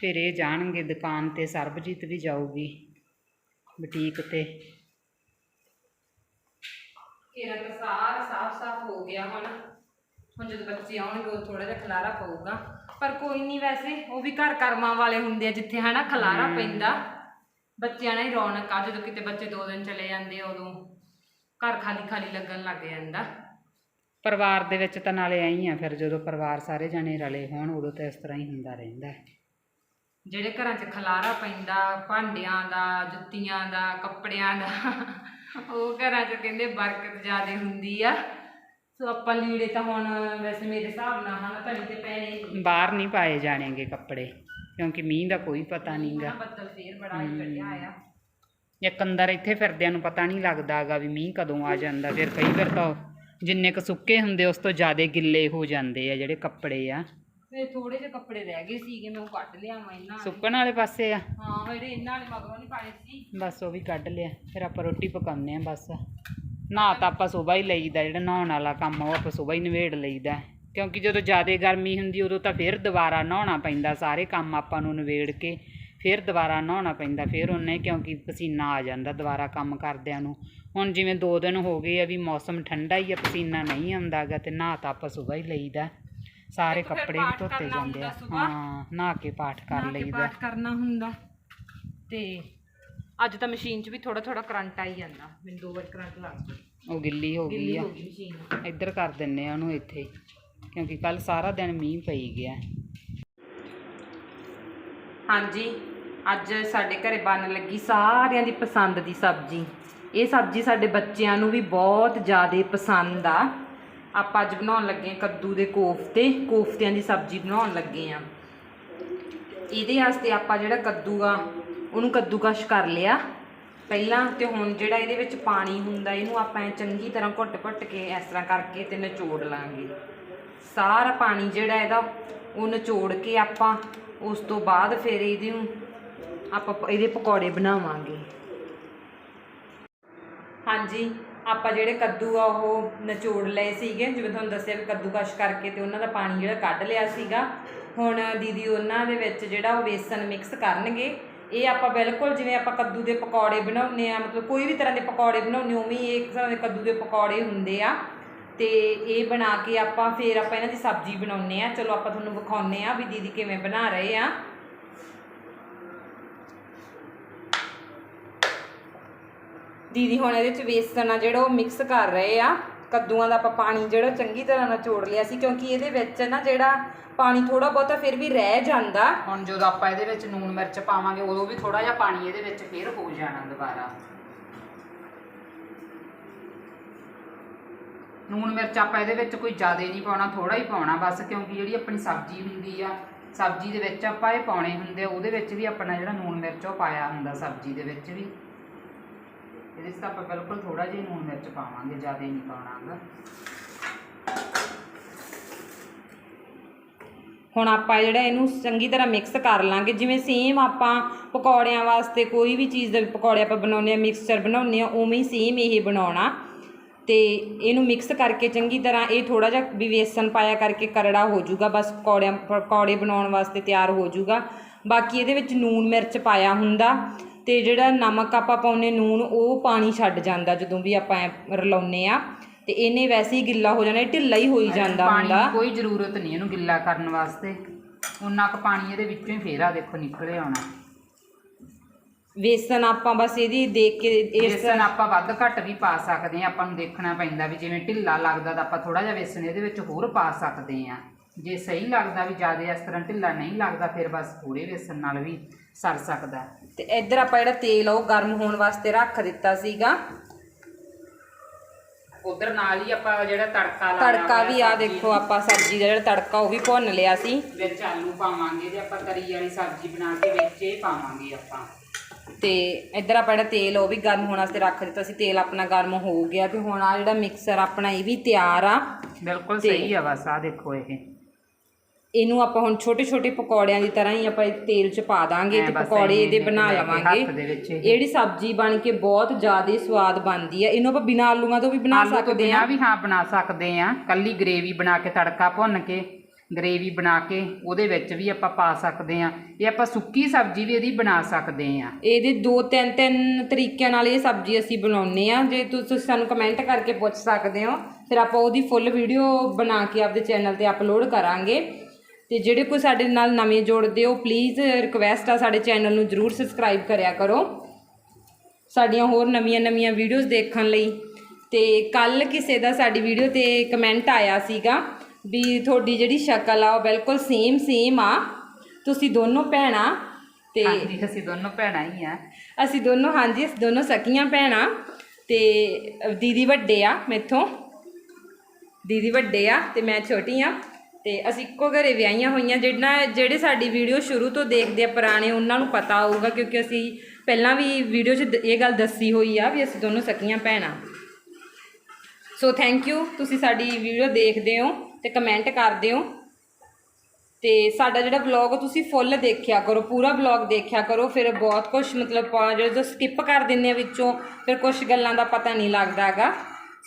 ਫਿਰ ਇਹ ਜਾਣਗੇ ਦੁਕਾਨ ਤੇ, ਸਰਬਜੀਤ ਵੀ ਜਾਊਗੀ ਬੁਟੀਕ ਤੇ। ਇਹਦਾ ਤਾਂ ਸਾਰਾ ਸਾਫ਼ ਸਾਫ਼ ਹੋ ਗਿਆ ਹੁਣ। ਹੁਣ ਜਦੋਂ ਬੱਚੇ ਆਉਣਗੇ ਉਹ ਥੋੜਾ ਜਿਹਾ ਖਲਾਰਾ ਪਊਗਾ। ਪਰ ਕੋਈ ਨਹੀਂ ਵੈਸੇ ਉਹ ਵੀ ਘਰ ਕਰਮਾਂ ਵਾਲੇ ਹੁੰਦੇ ਆ ਜਿੱਥੇ ਹਨਾ ਖਲਾਰਾ ਪੈਂਦਾ। ਬੱਚਿਆਂ ਨਾਲ ਹੀ ਰੌਣਕ ਆ ਜਦੋਂ ਕਿਤੇ ਬੱਚੇ ਦੋ ਦਿਨ ਚਲੇ ਜਾਂਦੇ ਆ ਉਦੋਂ ਘਰ ਖਾਲੀ ਖਾਲੀ ਲੱਗਣ ਲੱਗ ਜਾਂਦਾ। ਪਰਿਵਾਰ ਦੇ ਵਿੱਚ ਤਾਂ ਨਾਲੇ ਆਈ ਆ ਫਿਰ ਜਦੋਂ ਪਰਿਵਾਰ ਸਾਰੇ ਜਣੇ ਰਲੇ ਹੋਣ ਉਦੋਂ ਤਾਂ ਇਸ ਤਰ੍ਹਾਂ ਹੀ ਹੁੰਦਾ ਰਹਿੰਦਾ ਹੈ। ਜਿਹੜੇ ਘਰਾਂ 'ਚ ਖਲਾਰਾ ਪੈਂਦਾ ਭਾਂਡਿਆਂ ਦਾ ਜੁੱਤੀਆਂ ਦਾ ਕੱਪੜਿਆਂ ਦਾ ਉਹ ਘਰਾਂ 'ਚ ਕਹਿੰਦੇ ਬਰਕਤ ਜ਼ਿਆਦੇ ਹੁੰਦੀ ਆ। ਸੋ ਆਪਾਂ ਲੀੜੇ ਤਾਂ ਹੁਣ ਵੈਸੇ ਮੇਰੇ ਹਿਸਾਬ ਨਾਲ ਹਨ ਧੜੀ ਤੇ ਪੈਣੇ ਬਾਹਰ ਨਹੀਂ ਪਾਏ ਜਾਣੇਗੇ ਕੱਪੜੇ ਕਿਉਂਕਿ ਮੀਂਹ ਦਾ ਕੋਈ ਪਤਾ ਨਹੀਂਗਾ। ਬੱਦਲ ਫੇਰ ਬੜਾ ਹੀ ਚੜਿਆ ਆ ਇੱਕ ਅੰਦਰ ਇੱਥੇ ਫਿਰਦਿਆਂ ਨੂੰ ਪਤਾ ਨਹੀਂ ਲੱਗਦਾਗਾ ਵੀ ਮੀਂਹ ਕਦੋਂ ਆ ਜਾਂਦਾ ਫਿਰ ਕਈ ਵਾਰ ਤਾਂ ਜਿੰਨੇ ਕੁ ਸੁੱਕੇ ਹੁੰਦੇ ਉਸ ਤੋਂ ਜ਼ਿਆਦਾ ਗਿੱਲੇ ਹੋ ਜਾਂਦੇ ਆ ਜਿਹੜੇ ਕੱਪੜੇ ਆ। ਫਿਰ ਥੋੜੇ ਜਿਹੇ ਕੱਪੜੇ ਰਹਿ ਗਏ ਸੀਗੇ ਮੈਂ ਉਹ ਕੱਢ ਲਿਆ ਮੈਂ ਇਹਨਾਂ ਵਾਲੇ। ਸੁੱਕਣ ਵਾਲੇ ਪਾਸੇ ਆ? ਹਾਂ ਜਿਹੜੇ ਇਹਨਾਂ ਵਾਲੇ ਮਗਰੋਂ ਨਹੀਂ ਪਾਏ ਸੀ। ਬਸ ਉਹ ਵੀ ਕੱਢ ਲਿਆ ਫਿਰ ਆਪਾਂ ਰੋਟੀ ਪਕਾਉਂਦੇ ਆ ਬਸ। ਨਹਾ ਤਾਂ ਆਪਾਂ ਸੁਬਾਹ ਹੀ ਲਈਦਾ ਜਿਹੜਾ ਨਹਾਉਣ ਵਾਲਾ ਕੰਮ ਆ ਉਹ ਆਪਾਂ ਸੁਬਾਹ ਹੀ ਨਿਬੇੜ ਲਈਦਾ। ਕਿਉਂਕਿ ਜਦੋਂ ਜ਼ਿਆਦਾ ਗਰਮੀ ਹੁੰਦੀ ਉਦੋਂ ਤਾਂ ਫਿਰ ਦੁਬਾਰਾ ਨਹਾਉਣਾ ਪੈਂਦਾ ਸਾਰੇ ਕੰਮ ਆਪਾਂ ਨੂੰ ਨਿਬੇੜ ਕੇ ਫਿਰ ਦੁਬਾਰਾ ਨਹਾਉਣਾ ਪੈਂਦਾ ਫਿਰ ਉਹਨੇ ਕਿਉਂਕਿ ਪਸੀਨਾ ਆ ਜਾਂਦਾ ਦੁਬਾਰਾ ਕੰਮ ਕਰਦਿਆਂ ਨੂੰ। ਹੁਣ ਜਿਵੇਂ 2 ਦਿਨ ਹੋ ਗਏ ਆ ਵੀ ਮੌਸਮ ਠੰਡਾ ਹੀ ਆ ਪਸੀਨਾ ਨਹੀਂ ਆਉਂਦਾਗਾ ਤੇ ਨਹਾ ਤਾਂ ਆਪਾਂ ਸੁਬਾਹ ਹੀ ਲਈਦਾ। ਸਾਰੇ ਕੱਪੜੇ ਵੀ ਧੋਤੇ ਜਾਂਦੇ ਆ। ਹਾਂ ਨਹਾ ਕੇ ਪਾਠ ਕਰ ਲਈਦਾ। ਪਾਠ ਕਰਨਾ ਹੁੰਦਾ ਤੇ ਅੱਜ ਤਾਂ ਮਸ਼ੀਨ 'ਚ ਵੀ ਥੋੜਾ ਥੋੜਾ ਕਰੰਟ ਆਈ ਜਾਂਦਾ। ਮੈਨੂੰ ਦੋ ਵਾਰ ਕਰੰਟ ਲੱਗ ਗਿਆ ਉਹ ਗਿੱਲੀ ਹੋ ਗਈ ਗਿੱਲੀ ਆ। ਹੋ ਗਈ ਮਸ਼ੀਨ। ਇੱਧਰ ਕਰ ਦਿੰਨੇ ਆ ਉਹਨੂੰ ਇੱਥੇ ਕਿਉਂਕਿ ਕੱਲ ਸਾਰਾ ਦਿਨ ਮੀਂਹ ਪਈ ਗਿਆ। ਹਾਂਜੀ ਅੱਜ ਸਾਡੇ ਘਰੇ ਬਣਨ ਲੱਗੀ ਸਾਰਿਆਂ ਦੀ ਪਸੰਦ ਦੀ ਸਬਜ਼ੀ। ਇਹ ਸਬਜ਼ੀ ਸਾਡੇ ਬੱਚਿਆਂ ਨੂੰ ਵੀ ਬਹੁਤ ਜ਼ਿਆਦਾ ਪਸੰਦ ਆ। ਆਪਾਂ ਅੱਜ ਬਣਾਉਣ ਲੱਗੇ ਹਾਂ ਕੱਦੂ ਦੇ ਕੋਫਤੇ। ਕੋਫਤਿਆਂ ਦੀ ਸਬਜ਼ੀ ਬਣਾਉਣ ਲੱਗੇ ਆ। ਇਹਦੇ ਵਾਸਤੇ ਆਪਾਂ ਜਿਹੜਾ ਕੱਦੂ ਆ ਉਹਨੂੰ ਕੱਦੂਕਸ਼ ਕਰ ਲਿਆ। ਪਹਿਲਾਂ ਤੇ ਹੁਣ ਜਿਹੜਾ ਇਹਦੇ ਵਿੱਚ ਪਾਣੀ ਹੁੰਦਾ, ਇਹਨੂੰ ਆਪਾਂ ਚੰਗੀ ਤਰ੍ਹਾਂ ਘੁੱਟ-ਘੁੱਟ ਕੇ ਇਸ ਤਰ੍ਹਾਂ ਕਰਕੇ ਤੇ ਨਿਚੋੜ ਲਾਂਗੇ। ਸਾਰਾ ਪਾਣੀ ਜਿਹੜਾ ਇਹਦਾ, ਉਹ ਨਿਚੋੜ ਕੇ ਆਪਾਂ ਉਸ ਤੋਂ ਬਾਅਦ ਫਿਰ ਇਹਦੇ ਨੂੰ ਆਪਾਂ ਪ- ਇਹਦੇ ਪਕੌੜੇ ਬਣਾਵਾਂਗੇ। ਹਾਂਜੀ, ਆਪਾਂ ਜਿਹੜੇ ਕੱਦੂ ਆ, ਉਹ ਨਿਚੋੜ ਲਏ ਸੀਗੇ। ਜਿਵੇਂ ਤੁਹਾਨੂੰ ਦੱਸਿਆ ਵੀ ਕੱਦੂ ਕਸ਼ ਕਰਕੇ ਤੇ ਉਹਨਾਂ ਦਾ ਪਾਣੀ ਜਿਹੜਾ ਕੱਢ ਲਿਆ ਸੀਗਾ। ਹੁਣ ਦੀਦੀ ਉਹਨਾਂ ਦੇ ਵਿੱਚ ਜਿਹੜਾ ਉਹ ਵੇਸਣ ਮਿਕਸ ਕਰਨਗੇ। ਇਹ ਆਪਾਂ ਬਿਲਕੁਲ ਜਿਵੇਂ ਆਪਾਂ ਕੱਦੂ ਦੇ ਪਕੌੜੇ ਬਣਾਉਂਦੇ ਆ ਮਤਲਬ ਕੋਈ ਵੀ ਤਰ੍ਹਾਂ ਦੇ ਪਕੌੜੇ ਬਣਾਉਂਦੇ ਉਵੇਂ ਹੀ ਇਹ ਇੱਕ ਤਰ੍ਹਾਂ ਦੇ ਕੱਦੂ ਦੇ ਪਕੌੜੇ ਹੁੰਦੇ ਆ। ਤੇ ਇਹ ਬਣਾ ਕੇ ਆਪਾਂ ਫੇਰ ਆਪਾਂ ਇਹਨਾਂ ਦੀ ਸਬਜ਼ੀ ਬਣਾਉਂਦੇ ਆ ਚਲੋ ਆਪਾਂ ਤੁਹਾਨੂੰ ਵਿਖਾਉਂਦੇ ਆ ਵੀ ਦੀਦੀ ਕਿਵੇਂ ਬਣਾ ਰਹੇ ਆ। ਦੀਦੀ ਹੁਣ ਇਹਦੇ ਚ ਵੇਸਣ ਆ ਜਿਹੜਾ ਉਹ ਮਿਕਸ ਕਰ ਰਹੇ ਆ। ਕੱਦੂਆਂ ਦਾ ਆਪਾਂ ਪਾਣੀ ਜਿਹੜਾ ਚੰਗੀ ਤਰ੍ਹਾਂ ਨਾਲ ਚੋੜ ਲਿਆ ਸੀ, ਕਿਉਂਕਿ ਇਹਦੇ ਵਿੱਚ ਨਾ ਜਿਹੜਾ ਪਾਣੀ ਥੋੜਾ ਬਹੁਤਾ ਫਿਰ ਵੀ ਰਹਿ ਜਾਂਦਾ। ਹੁਣ ਜਦੋਂ ਆਪਾਂ ਇਹਦੇ ਵਿੱਚ ਨੂਣ ਮਿਰਚ ਪਾਵਾਂਗੇ, ਉਦੋਂ ਵੀ ਥੋੜਾ ਜਿਹਾ ਪਾਣੀ ਇਹਦੇ ਵਿੱਚ ਫੇਰ ਹੋ ਜਾਣਾ ਦੁਬਾਰਾ। ਨੂਣ ਮਿਰਚ ਆਪਾਂ ਇਹਦੇ ਵਿੱਚ ਕੋਈ ਜ਼ਿਆਦਾ ਨਹੀਂ ਪਾਉਣਾ ਥੋੜਾ ਹੀ ਪਾਉਣਾ ਬਸ, ਕਿਉਂਕਿ ਜਿਹੜੀ ਆਪਣੀ ਸਬਜ਼ੀ ਹੁੰਦੀ ਆ, ਸਬਜ਼ੀ ਦੇ ਵਿੱਚ ਆਪਾਂ ਇਹ ਪਾਉਣੇ ਹੁੰਦੇ ਆ, ਉਹਦੇ ਵਿੱਚ ਵੀ ਆਪਣਾ ਜਿਹੜਾ ਨੂਣ ਮਿਰਚ ਉਹ ਪਾਇਆ ਹੁੰਦਾ ਸਬਜ਼ੀ ਦੇ ਵਿੱਚ ਵੀ। ਇਹਦੇ 'ਚ ਤਾਂ ਆਪਾਂ ਬਿਲਕੁਲ ਥੋੜਾ ਜਿਹਾ ਹੀ ਮਿਰਚ ਪਾਵਾਂਗੇ, ਜ਼ਿਆਦਾ ਨਹੀਂ ਪਾਉਣਾ ਹੁਣ ਆਪਾਂ ਜਿਹੜਾ ਇਹਨੂੰ ਚੰਗੀ ਤਰ੍ਹਾਂ ਮਿਕਸ ਕਰ ਲਾਂਗੇ। ਜਿਵੇਂ ਸੇਮ ਆਪਾਂ ਪਕੌੜਿਆਂ ਵਾਸਤੇ ਕੋਈ ਵੀ ਚੀਜ਼ ਦੇ ਪਕੌੜੇ ਆਪਾਂ ਬਣਾਉਂਦੇ ਆ ਮਿਕਸਚਰ ਬਣਾਉਂਦੇ ਆ ਉਵੇਂ ਹੀ ਸੇਮ ਇਹ ਬਣਾਉਣਾ। ਤੇ ਇਹਨੂੰ ਮਿਕਸ ਕਰਕੇ ਚੰਗੀ ਤਰ੍ਹਾਂ ਇਹ ਥੋੜਾ ਜਿਹਾ ਵੀ ਵੇਸਣ ਪਾਇਆ ਕਰਕੇ ਕਰੜਾ ਹੋ ਜਾਊਗਾ। ਬਸ ਪਕੌੜਿਆਂ, ਪਕੌੜੇ ਬਣਾਉਣ ਵਾਸਤੇ ਤਿਆਰ ਹੋ ਜਾਊਗਾ। ਬਾਕੀ ਇਹਦੇ ਵਿੱਚ ਨੂਣ ਮਿਰਚ ਪਾਇਆ ਹੁੰਦਾ। ਤੇ ਜਿਹੜਾ ਨਮਕ ਆਪਾਂ ਪਾਉਨੇ ਨੂਣ ਉਹ ਪਾਣੀ ਛੱਡ ਜਾਂਦਾ ਜਦੋਂ ਵੀ ਆਪਾਂ ਐਂ ਰਲਾਉਨੇ ਆ ਤੇ ਇਹਨੇ ਵੈਸੇ ਹੀ ਗਿੱਲਾ ਹੋ ਜਾਣਾ ਇਹ ਢਿੱਲਾ ਹੀ ਹੋਈ ਜਾਂਦਾ ਪਾਣੀ ਦੀ ਹੁੰਦਾ ਕੋਈ ਜ਼ਰੂਰਤ ਨਹੀਂ ਇਹਨੂੰ ਗਿੱਲਾ ਕਰਨ ਵਾਸਤੇ। ਉਨਾ ਕੁ ਪਾਣੀ ਇਹਦੇ ਵਿੱਚੋਂ ਹੀ ਫੇਰਾ ਦੇਖੋ ਨਿਕਲੇ ਆਉਣਾ। ਵੇਸਣ ਆਪਾਂ ਬਸ ਇਹਦੀ ਦੇਖ ਕੇ ਇਸ ਵੇਸਣ ਆਪਾਂ ਵੱਧ ਘੱਟ ਵੀ ਪਾ ਸਕਦੇ ਆ ਆਪਾਂ ਨੂੰ ਦੇਖਣਾ ਪੈਂਦਾ ਵੀ ਜਿਵੇਂ ਢਿੱਲਾ ਲੱਗਦਾ ਤਾਂ ਆਪਾਂ ਥੋੜਾ ਜਿਹਾ ਵੇਸਣ ਇਹਦੇ ਵਿੱਚ ਹੋਰ ਪਾ ਸਕਦੇ ਆ ਜੇ ਸਹੀ ਲੱਗਦਾ ਵੀ ਜ਼ਿਆਦਾ ਇਸ ਤਰ੍ਹਾਂ ਢਿੱਲਾ ਨਹੀਂ ਲੱਗਦਾ ਫਿਰ ਬਸ ਥੋੜੇ ਵੇਸਣ ਨਾਲ ਵੀ ਸਰ ਸਕਦਾ ਤੇ ਇੱਧਰ ਆਪਾਂ ਜਿਹੜਾ ਤੇਲ ਆ ਉਹ ਗਰਮ ਹੋਣ ਵਾਸਤੇ ਰੱਖ ਦਿੱਤਾ ਸੀਗਾ। ਉਧਰ ਨਾਲ ਹੀ ਆਪਾਂ ਜਿਹੜਾ ਤੜਕਾ ਲਾਇਆ ਤੜਕਾ ਵੀ ਆ ਦੇਖੋ ਆਪਾਂ ਸਬਜ਼ੀ ਦਾ ਜਿਹੜਾ ਤੜਕਾ ਉਹ ਵੀ ਭੁੰਨ ਲਿਆ ਸੀ। ਵਿੱਚ ਆਲੂ ਪਾਵਾਂਗੇ ਤੇ ਆਪਾਂ ਤਰੀ ਵਾਲੀ ਸਬਜ਼ੀ ਬਣਾ ਕੇ ਵਿੱਚ ਇਹ ਪਾਵਾਂਗੇ ਆਪਾਂ। ਤੇ ਇੱਧਰ ਆਪਾਂ ਜਿਹੜਾ ਤੇਲ ਉਹ ਵੀ ਗਰਮ ਹੋਣ ਵਾਸਤੇ ਰੱਖ ਦਿੱਤਾ ਸੀ। ਤੇਲ ਆਪਣਾ ਗਰਮ ਹੋ ਗਿਆ ਤੇ ਹੁਣ ਆ ਜਿਹੜਾ ਮਿਕਸਰ ਆਪਣਾ ਇਹ ਵੀ ਤਿਆਰ ਆ। ਬਿਲਕੁਲ ਸਹੀ ਆ ਬਸ ਆ ਦੇਖੋ ਇਹ। ਇਹਨੂੰ ਆਪਾਂ ਹੁਣ ਛੋਟੇ ਛੋਟੇ ਪਕੌੜਿਆਂ ਦੀ ਤਰ੍ਹਾਂ ਹੀ ਆਪਾਂ ਇਹ ਤੇਲ 'ਚ ਪਾ ਦਾਂਗੇ ਤੇ ਪਕੌੜੇ ਇਹਦੇ ਬਣਾ ਲਵਾਂਗੇ। ਜਿਹੜੀ ਸਬਜ਼ੀ ਬਣ ਕੇ ਬਹੁਤ ਜ਼ਿਆਦਾ ਸਵਾਦ ਬਣਦੀ ਆ। ਇਹਨੂੰ ਆਪਾਂ ਬਿਨਾਂ ਆਲੂਆਂ ਤੋਂ ਵੀ ਬਣਾ ਸਕਦੇ ਆ ਵੀ ਹਾਂ ਬਣਾ ਸਕਦੇ ਆ ਕੱਲੀ ਗ੍ਰੇਵੀ ਬਣਾ ਕੇ ਤੜਕਾ ਭੁੰਨ ਕੇ ਗ੍ਰੇਵੀ ਬਣਾ ਕੇ ਉਹਦੇ ਵਿੱਚ ਵੀ ਆਪਾਂ ਪਾ ਸਕਦੇ ਆ ਇਹ ਆਪਾਂ ਸੁੱਕੀ ਸਬਜ਼ੀ ਵੀ ਇਹਦੀ ਬਣਾ ਸਕਦੇ ਆ ਇਹਦੇ ਦੋ ਤਿੰਨ ਤਿੰਨ ਤਰੀਕਿਆਂ ਨਾਲ ਇਹ ਸਬਜ਼ੀ ਅਸੀਂ ਬਣਾਉਂਦੇ ਆ ਜੇ ਤੁਸੀਂ ਸਾਨੂੰ ਕਮੈਂਟ ਕਰਕੇ ਪੁੱਛ ਸਕਦੇ ਹੋ ਫਿਰ ਆਪਾਂ ਉਹਦੀ ਫੁੱਲ ਵੀਡੀਓ ਬਣਾ ਕੇ ਆਪਦੇ ਚੈਨਲ ਤੇ ਅਪਲੋਡ ਕਰਾਂਗੇ। ਤੇ ਜਿਹੜੇ ਕੋਈ ਸਾਡੇ ਨਾਲ ਨਵੇਂ ਜੁੜਦੇ ਹੋ ਪਲੀਜ਼ ਰਿਕਵੈਸਟ ਆ ਸਾਡੇ ਚੈਨਲ ਨੂੰ ਜਰੂਰ ਸਬਸਕ੍ਰਾਈਬ ਕਰਿਆ ਕਰੋ। ਸਾਡੀਆਂ ਹੋਰ ਨਵੀਆਂ-ਨਵੀਆਂ ਵੀਡੀਓਜ਼ ਦੇਖਣ ਲਈ। ਤੇ ਕੱਲ ਕਿਸੇ ਦਾ ਸਾਡੀ ਵੀਡੀਓ ਤੇ ਕਮੈਂਟ ਆਇਆ ਸੀਗਾ ਵੀ ਤੁਹਾਡੀ ਜਿਹੜੀ ਸ਼ਕਲ ਆ ਉਹ ਬਿਲਕੁਲ ਸੇਮ ਸੇਮ ਆ। ਤੁਸੀਂ ਦੋਨੋਂ ਭੈਣਾਂ ਤੇ ਹਾਂਜੀ ਅਸੀਂ ਦੋਨੋਂ ਭੈਣਾਂ ਹੀ ਆ। ਅਸੀਂ ਦੋਨੋਂ ਹਾਂਜੀ ਅਸੀਂ ਦੋਨੋਂ ਸਕੀਆਂ ਭੈਣਾਂ ਤੇ ਦੀਦੀ ਵੱਡੇ ਆ ਮੈਥੋਂ। ਦੀਦੀ ਵੱਡੇ ਆ ਤੇ ਮੈਂ ਛੋਟੀ ਆ। ਤੇ ਅਸੀਂ ਇੱਕੋ ਘਰੇ ਵਿਆਹੀਆਂ ਹੋਈਆਂ ਜਿਹੜਾ ਜਿਹੜੇ ਸਾਡੀ ਵੀਡੀਓ ਸ਼ੁਰੂ ਤੋਂ ਦੇਖਦੇ ਆ ਪੁਰਾਣੇ, ਉਹਨਾਂ ਨੂੰ ਪਤਾ ਹੋਊਗਾ, ਕਿਉਂਕਿ ਅਸੀਂ ਪਹਿਲਾਂ ਵੀ ਵੀਡੀਓ 'ਚ ਇਹ ਗੱਲ ਦੱਸੀ ਹੋਈ ਆ ਵੀ ਅਸੀਂ ਦੋਨੋਂ ਸਕੀਆਂ ਭੈਣਾਂ। ਸੋ ਥੈਂਕ ਯੂ ਤੁਸੀਂ ਸਾਡੀ ਵੀਡੀਓ ਦੇਖਦੇ ਹੋ ਤੇ ਕਮੈਂਟ ਕਰਦੇ ਹੋ। ਤੇ ਸਾਡਾ ਜਿਹੜਾ ਵਲੌਗ ਤੁਸੀਂ ਫੁੱਲ ਦੇਖਿਆ ਕਰੋ, ਪੂਰਾ ਵਲੌਗ ਦੇਖਿਆ ਕਰੋ, ਫਿਰ ਬਹੁਤ ਕੁਝ ਮਤਲਬ ਪਾ- ਜਦੋਂ ਸਕਿਪ ਕਰ ਦਿੰਦੇ ਆ ਵਿੱਚੋਂ, ਫਿਰ ਕੁਝ ਗੱਲਾਂ ਦਾ ਪਤਾ ਨਹੀਂ ਲੱਗਦਾ ਹੈਗਾ।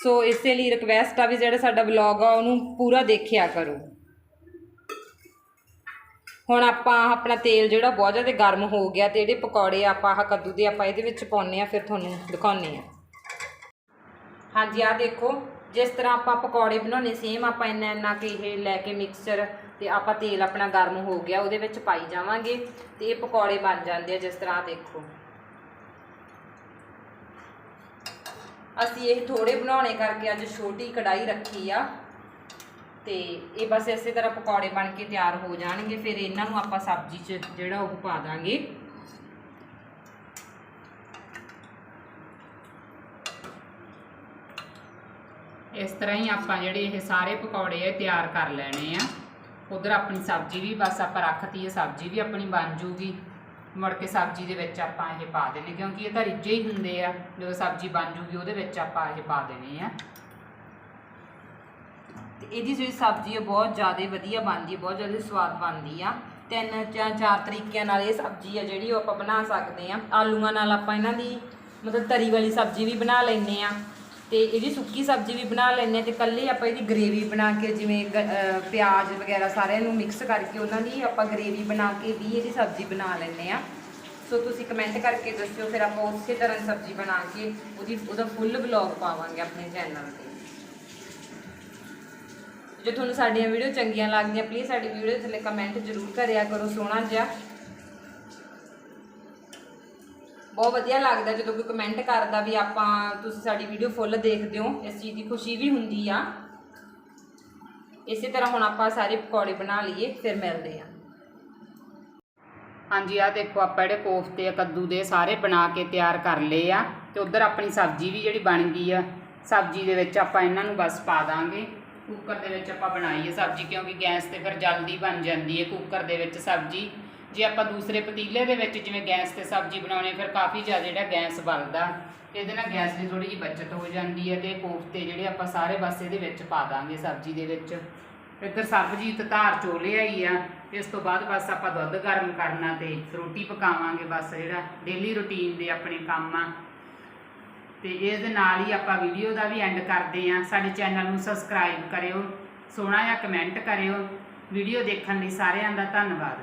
ਸੋ ਇਸੇ ਲਈ ਰਿਕਵੈਸਟ ਆ ਵੀ ਜਿਹੜਾ ਸਾਡਾ ਵਲੌਗ ਆ, ਉਹਨੂੰ ਪੂਰਾ ਦੇਖਿਆ ਕਰੋ। ਹੁਣ ਆਪਾਂ ਆਪਣਾ ਤੇਲ ਜਿਹੜਾ ਬਹੁਤ ਜ਼ਿਆਦਾ ਗਰਮ ਹੋ ਗਿਆ ਤੇ ਜਿਹੜੇ ਪਕੌੜੇ ਆਪਾਂ, ਆਹ ਕੱਦੂ ਦੇ ਆਪਾਂ ਇਹਦੇ ਵਿੱਚ ਪਾਉਨੇ ਆ ਫਿਰ ਤੁਹਾਨੂੰ ਦਿਖਾਉਨੇ ਆ ਹਾਂਜੀ, ਆਹ ਦੇਖੋ, ਜਿਸ ਤਰ੍ਹਾਂ ਆਪਾਂ ਪਕੌੜੇ ਬਣਾਉਣੇ ਸੇਮ ਆਪਾਂ ਇੰਨਾ ਇੰਨਾ ਕਿ ਇਹ ਲੈ ਕੇ ਮਿਕਸਚਰ ਤੇ ਆਪਾਂ ਤੇਲ ਆਪਣਾ ਗਰਮ ਹੋ ਗਿਆ, ਉਹਦੇ ਵਿੱਚ ਪਾਈ ਜਾਵਾਂਗੇ ਤੇ ਇਹ ਪਕੌੜੇ ਬਣ ਜਾਂਦੇ ਆ ਜਿਸ ਤਰ੍ਹਾਂ ਦੇਖੋ। ਅਸੀਂ ਇਹ ਥੋੜੇ ਬਣਾਉਣੇ ਕਰਕੇ ਅੱਜ ਛੋਟੀ ਕੜਾਈ ਰੱਖੀ ਆ। ਤੇ ਇਹ ਬਸ ਇਸੇ ਤਰ੍ਹਾਂ ਪਕੌੜੇ ਬਣ ਕੇ ਤਿਆਰ ਹੋ ਜਾਣਗੇ, ਫਿਰ ਇਹਨਾਂ ਨੂੰ ਆਪਾਂ ਸਬਜ਼ੀ 'ਚ ਜਿਹੜਾ ਉਹ ਪਾ ਦਾਂਗੇ। ਇਸ ਤਰ੍ਹਾਂ ਹੀ ਆਪਾਂ ਜਿਹੜੇ ਇਹ ਸਾਰੇ ਪਕੌੜੇ ਆ ਤਿਆਰ ਕਰ ਲੈਣੇ ਆ। ਉਧਰ ਆਪਣੀ ਸਬਜ਼ੀ ਵੀ ਬਸ ਆਪਾਂ ਰੱਖਤੀ ਹੈ ਸਬਜ਼ੀ ਵੀ ਆਪਣੀ ਬਣ ਜੂਗੀ। ਮੁੜ ਕੇ ਸਬਜ਼ੀ ਦੇ ਵਿੱਚ ਆਪਾਂ ਇਹ ਪਾ ਦੇਣੇ, ਕਿਉਂਕਿ ਇਹ ਤਾਂ ਰਿੱਝੇ ਹੀ ਹੁੰਦੇ ਆ। ਜਦੋਂ ਸਬਜ਼ੀ ਬਣ ਜੂਗੀ, ਉਹਦੇ ਵਿੱਚ ਆਪਾਂ ਇਹ ਪਾ ਦੇਣੇ ਆ। ਤੇ ਇਹਦੀ ਜਿਹੜੀ ਸਬਜ਼ੀ ਹੈ ਬਹੁਤ ਜ਼ਿਆਦਾ ਵਧੀਆ ਬਣਦੀ ਹੈ ਬਹੁਤ ਜ਼ਿਆਦਾ ਸਵਾਦ ਬਣਦੀ ਆ। ਤਿੰਨ ਜਾਂ ਚਾਰ ਤਰੀਕਿਆਂ ਨਾਲ ਇਹ ਸਬਜ਼ੀ ਆ ਜਿਹੜੀ ਉਹ ਆਪਾਂ ਬਣਾ ਸਕਦੇ ਆ। ਆਲੂਆਂ ਨਾਲ ਆਪਾਂ ਇਹਨਾਂ ਦੀ ਮਤਲਬ ਤਰੀ ਵਾਲੀ ਸਬਜ਼ੀ ਵੀ ਬਣਾ ਲੈਂਦੇ ਆ। ਤੇ ਇਹਦੀ ਸੁੱਕੀ ਸਬਜ਼ੀ ਵੀ ਬਣਾ ਲੈਂਦੇ ਆ ਤੇ ਕੱਲੇ ਆਪਾਂ ਇਹਦੀ ਗ੍ਰੇਵੀ ਬਣਾ ਕੇ ਜਿਵੇਂ ਗ- ਪਿਆਜ਼ ਵਗੈਰਾ ਸਾਰਿਆਂ ਨੂੰ ਮਿਕਸ ਕਰਕੇ ਉਹਨਾਂ ਦੀ ਆਪਾਂ ਗ੍ਰੇਵੀ ਬਣਾ ਕੇ ਵੀ ਇਹਦੀ ਸਬਜ਼ੀ ਬਣਾ ਲੈਂਦੇ ਆ। ਸੋ ਤੁਸੀਂ ਕਮੈਂਟ ਕਰਕੇ ਦੱਸਿਓ, ਫਿਰ ਆਪਾਂ ਉਸੇ ਤਰ੍ਹਾਂ ਦੀ ਸਬਜ਼ੀ ਬਣਾ ਕੇ ਉਹਦੀ, ਉਹਦਾ ਫੁੱਲ ਵਲੌਗ ਪਾਵਾਂਗੇ ਆਪਣੇ ਚੈਨਲ ਤੇ। ਜੇ ਤੁਹਾਨੂੰ ਸਾਡੀਆਂ ਵੀਡੀਓ ਚੰਗੀਆਂ ਲੱਗਦੀਆਂ ਪਲੀਜ਼ ਸਾਡੀ ਵੀਡੀਓ ਥੱਲੇ ਕਮੈਂਟ ਜ਼ਰੂਰ ਕਰਿਆ ਕਰੋ, ਸੋਹਣਾ ਜਿਹਾ। ਬਹੁਤ ਵਧੀਆ ਲੱਗਦਾ ਜਦੋਂ ਕੋਈ ਕਮੈਂਟ ਕਰਦਾ ਵੀ ਆਪਾਂ ਤੁਸੀਂ ਸਾਡੀ ਵੀਡੀਓ ਫੁੱਲ ਦੇਖਦੇ ਹੋ, ਇਸ ਚੀਜ਼ ਦੀ ਖੁਸ਼ੀ ਵੀ ਹੁੰਦੀ ਆ। ਇਸੇ ਤਰ੍ਹਾਂ ਹੁਣ ਆਪਾਂ ਸਾਰੇ ਪਕੌੜੇ ਬਣਾ ਲਈਏ, ਫਿਰ ਮਿਲਦੇ ਆ। ਹਾਂਜੀ ਆ ਦੇਖੋ, ਆਪਾਂ ਜਿਹੜੇ ਕੋਫਤੇ ਆ, ਕੱਦੂ ਦੇ ਸਾਰੇ ਬਣਾ ਕੇ ਤਿਆਰ ਕਰ ਲਏ ਆ, ਤੇ ਉਧਰ ਆਪਣੀ ਸਬਜ਼ੀ ਵੀ ਜਿਹੜੀ ਬਣ ਗਈ ਆ, ਸਬਜ਼ੀ ਦੇ ਵਿੱਚ ਆਪਾਂ ਇਹਨਾਂ ਨੂੰ ਬਸ ਪਾ ਦਾਂਗੇ। ਕੁੱਕਰ ਦੇ ਵਿੱਚ ਆਪਾਂ ਬਣਾਈਏ ਸਬਜ਼ੀ, ਕਿਉਂਕਿ ਗੈਸ ਤੇ ਫਿਰ ਜਲਦੀ ਬਣ ਜਾਂਦੀ ਹੈ ਕੁੱਕਰ ਦੇ ਵਿੱਚ ਸਬਜ਼ੀ। ਜੇ ਆਪਾਂ ਦੂਸਰੇ ਪਤੀਲੇ ਦੇ ਵਿੱਚ ਜਿਵੇਂ ਗੈਸ ਤੇ ਸਬਜ਼ੀ ਬਣਾਉਣੀ ਫਿਰ ਕਾਫੀ ਜ਼ਿਆਦਾ ਜਿਹੜਾ ਗੈਸ ਬਲਦਾ ਇਹਦੇ ਨਾਲ ਗੈਸ ਦੀ ਥੋੜੀ ਜਿਹੀ ਬਚਤ ਹੋ ਜਾਂਦੀ ਹੈ ਤੇ ਕੋਫਤੇ ਜਿਹੜੇ ਆਪਾਂ ਸਾਰੇ ਬਸ ਇਹਦੇ ਵਿੱਚ ਪਾ ਦਾਂਗੇ ਸਬਜ਼ੀ ਦੇ ਵਿੱਚ। ਇੱਧਰ ਸਰਬਜੀਤ ਧਾਰ ਚੋ ਲਿਆਈ ਆ, ਇਸ ਤੋਂ ਬਾਅਦ ਬਸ ਆਪਾਂ ਦੁੱਧ ਗਰਮ ਕਰਨਾ ਤੇ ਰੋਟੀ ਪਕਾਵਾਂਗੇ ਬਸ ਜਿਹੜਾ ਡੇਲੀ ਰੁਟੀਨ ਦੇ ਆਪਣੇ ਕੰਮ ਆ। ਤੇ ਇਸ ਦੇ ਨਾਲ ਹੀ ਆਪਾਂ ਵੀਡੀਓ ਦਾ ਵੀ ਐਂਡ ਕਰਦੇ ਆ ਸਾਡੇ ਚੈਨਲ ਨੂੰ ਸਬਸਕ੍ਰਾਈਬ ਕਰਿਓ, ਸੋਹਣਾ ਜਿਹਾ ਕਮੈਂਟ ਕਰਿਓ। ਵੀਡੀਓ ਦੇਖਣ ਲਈ ਸਾਰਿਆਂ ਦਾ ਧੰਨਵਾਦ।